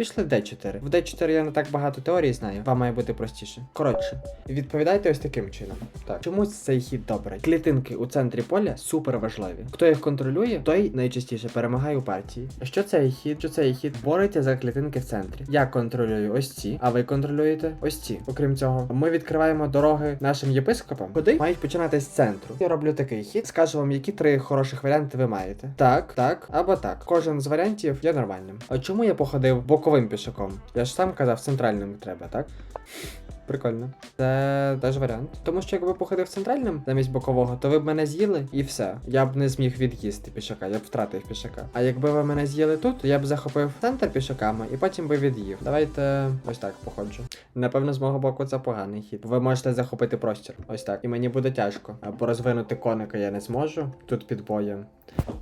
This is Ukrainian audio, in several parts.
Пішли в D4. В D4 я не так багато теорій знаю, вам має бути простіше. Коротше, відповідайте ось таким чином. Так, чомусь цей хід добрий. Клітинки у центрі поля супер важливі. Хто їх контролює, той найчастіше перемагає у партії. Що цей хід? Що цей хід бореться за клітинки в центрі? Я контролюю ось ці, а ви контролюєте ось ці. Окрім цього, ми відкриваємо дороги нашим єпископам. Куди мають починати з центру. Я роблю такий хід. Скажу вам, які три хороших варіанти ви маєте. Так, так або так. Кожен з варіантів є нормальним. А чому я походив пішаком? Я ж сам казав, центральним треба, так? Прикольно. Це теж варіант. Тому що якби походив центральним замість бокового, то ви б мене з'їли і все. Я б не зміг від'їсти пішака, я б втратив пішака. А якби ви мене з'їли тут, то я б захопив центр пішаками і потім би від'їв. Давайте ось так походжу. Напевно, з мого боку це поганий хід. Ви можете захопити простір. Ось так. І мені буде тяжко. Або розвинути коника я не зможу тут під боєм.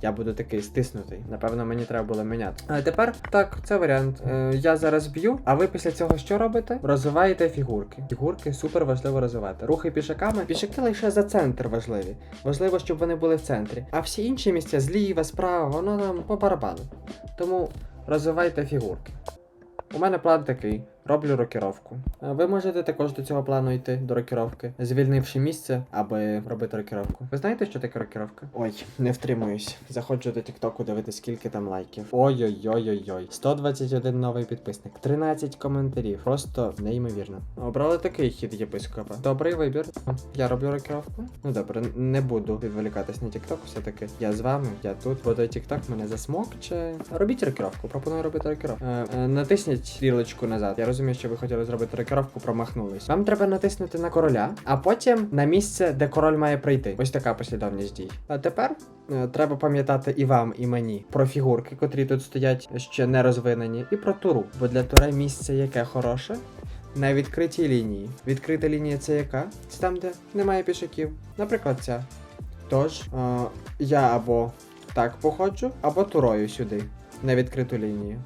Я буду такий стиснутий. Напевно, мені треба було міняти. А тепер так, це варіант. Е, я зараз б'ю, а ви після цього що робите? Розвиваєте фігурки. Фігурки супер важливо розвивати. Рухи пішаками. Пішаки лише за центр важливі. Важливо, щоб вони були в центрі. А всі інші місця зліва, справа, воно нам по барабану. Тому розвивайте фігурки. У мене план такий: роблю рокіровку. Ви можете також до цього плану йти до рокіровки, звільнивши місце, аби робити рокіровку. Ви знаєте, що таке рокіровка? Ой, не втримуюсь. Заходжу до Тіктоку дивитися, скільки там лайків. Ой-ой-ой-ой-ой. 121 новий підписник, 13 коментарів. Просто неймовірно. Обрали такий хід єпископа. Добрий вибір. Я роблю рокіровку. Ну добре, не буду відволікатись на Тікток, все-таки. Я з вами, я тут. Бо той Тікток мене засмокче. Робіть рокіровку, пропоную робити рокіровку. Е, е, натисніть стрілочку назад. Я розумію, що ви хотіли зробити рокіровку, промахнулись. Вам треба натиснути на короля, а потім на місце, де король має прийти. Ось така послідовність дій. А тепер е, треба пам'ятати і вам, і мені про фігурки, котрі тут стоять ще не розвинені, і про туру. Бо для туре місце яке хороше. На відкритій лінії. Відкрита лінія це яка? Це там, де немає пішаків. Наприклад, ця. Тож, е, я або так походжу, або турою сюди, на відкриту лінію.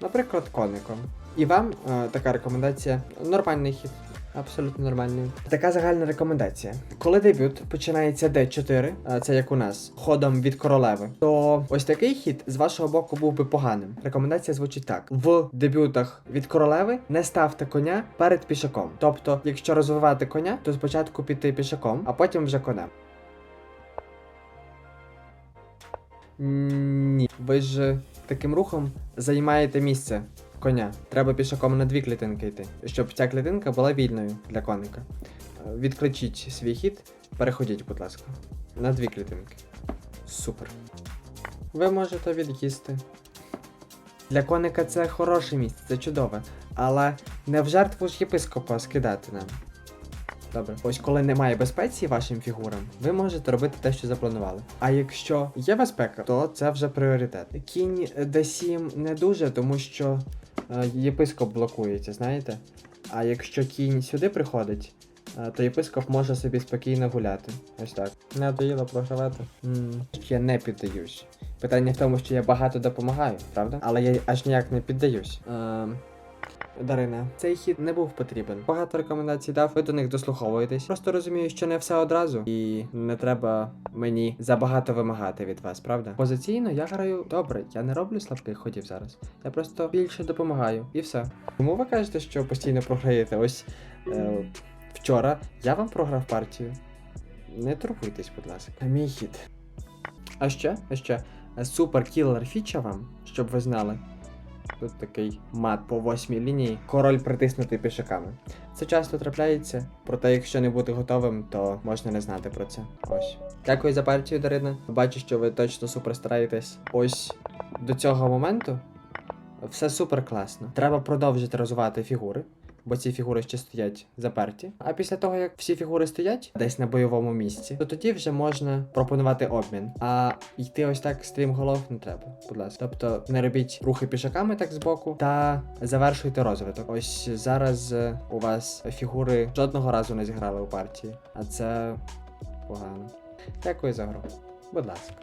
Наприклад, коником. І вам е, така рекомендація нормальний хід. Абсолютно нормальний. Така загальна рекомендація. Коли дебют починається D4, це як у нас, ходом від королеви, то ось такий хід з вашого боку був би поганим. Рекомендація звучить так: в дебютах від королеви не ставте коня перед пішаком. Тобто, якщо розвивати коня, то спочатку піти пішаком, а потім вже конем. Ні, ви ж таким рухом займаєте місце коня. Треба пішаком на дві клітинки йти, щоб ця клітинка була вільною для коника. Е, Відключіть свій хід, переходіть, будь ласка, на дві клітинки. Супер. Ви можете від'їсти. Для коника це хороше місце, це чудове. Але не в жертву ж єпископа скидати нам. Добре, ось коли немає безпеці вашим фігурам, ви можете робити те, що запланували. А якщо є безпека, то це вже пріоритет. Кінь D7 не дуже, тому що е, єпископ блокується, знаєте? А якщо кінь сюди приходить, е, то єпископ може собі спокійно гуляти. Ось так. Не доїло програвати. Я не піддаюсь. Питання в тому, що я багато допомагаю, правда? Але я аж ніяк не піддаюсь. Ем, Дарина, цей хід не був потрібен. Багато рекомендацій дав, ви до них дослуховуєтесь. Просто розумію, що не все одразу, і не треба мені забагато вимагати від вас, правда? Позиційно я граю добре, я не роблю слабких ходів зараз. Я просто більше допомагаю, і все. Тому ви кажете, що постійно програєте. Ось е, вчора я вам програв партію. Не турбуйтесь, будь ласка. Мій хід. А ще, а ще, е, супер кілер фіча вам, щоб ви знали. Тут такий мат по восьмій лінії. Король притиснутий пішаками. Це часто трапляється, проте якщо не бути готовим, то можна не знати про це. Ось. Дякую за партію, Дарина. Бачу, що ви точно супер стараєтесь. Ось до цього моменту все супер класно. Треба продовжити розвивати фігури. Бо ці фігури ще стоять заперті. А після того, як всі фігури стоять десь на бойовому місці, то тоді вже можна пропонувати обмін. А йти ось так стрімголов не треба, будь ласка. Тобто не робіть рухи пішаками так збоку та завершуйте розвиток. Ось зараз е, у вас фігури жодного разу не зіграли у партії, а це погано. Дякую за гру. Будь ласка.